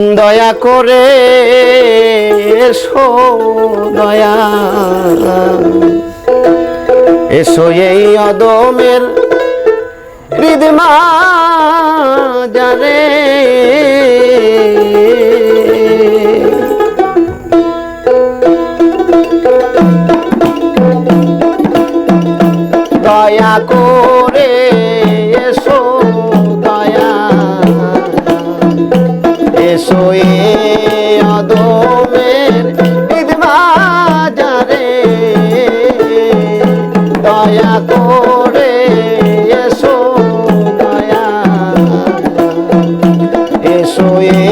দয়া করে এসো দয়া। এসো এই অদমের হৃদমা জানে। দয়া করে এ অদমের বাজারে দয়া করে এসো দয়া এসো। এ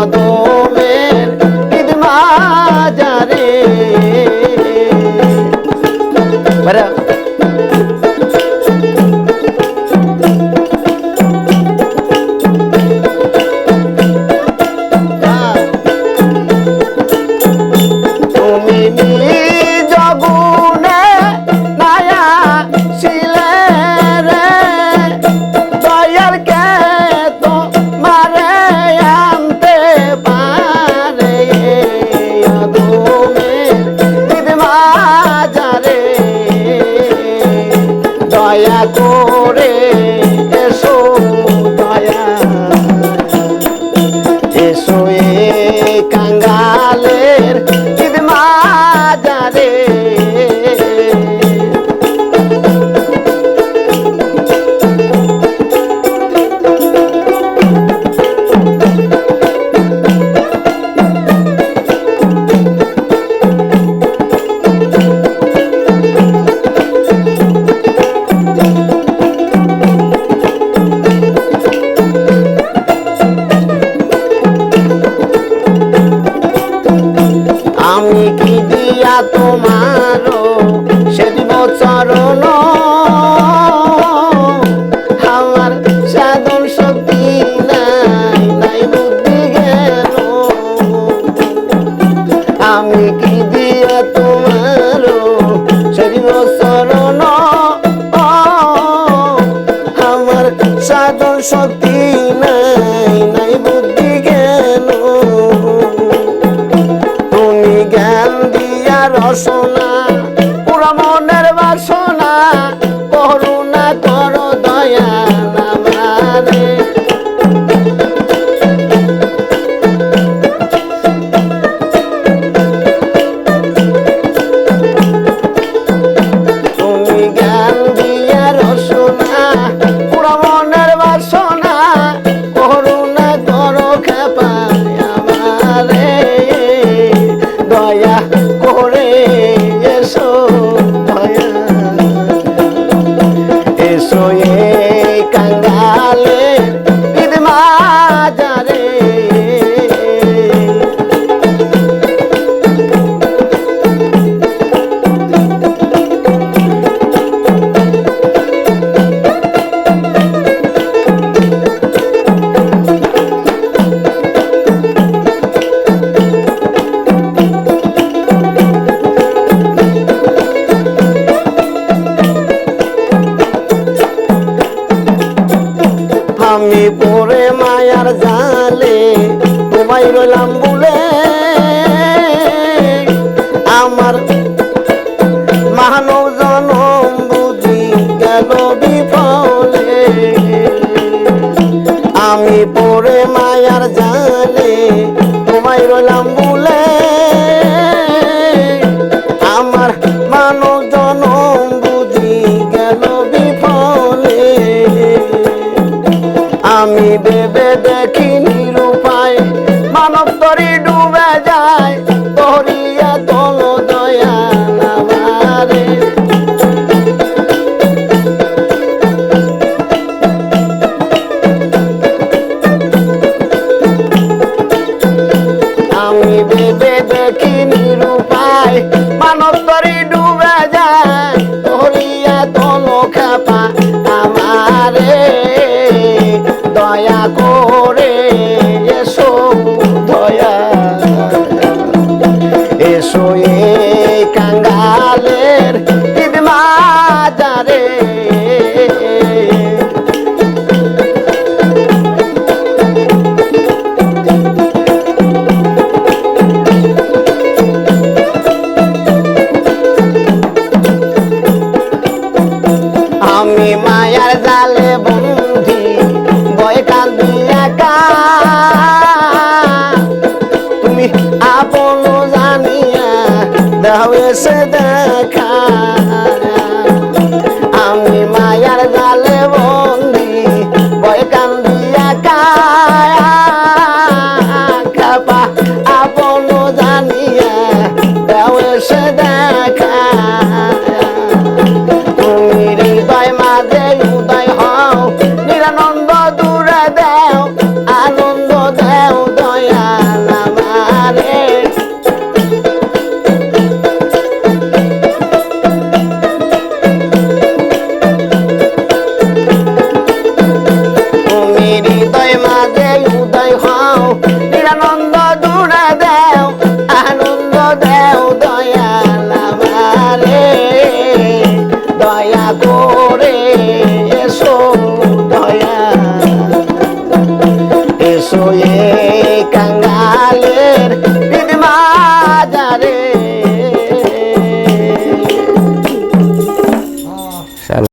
অদমের বাজারে দয়া করে। দিয়া তোমারো সে দিব চরণ। আমার সাধন শক্তি নাই বুদ্ধি আমি কি দিয়া তোমারো সে দিব চরণ? আমার সাধন শক্তি রসনা রইলাম বলে। আমার মানব জনম বুঝি গেল বিফলে। আমি ভেবে দেখিনি রূপায় মানব তরি যায় ধরিয়া তল খাপা আমারে। দয়া করে এসো দয়া এসো এ দেখা। আমি মায়ার জালে তুমি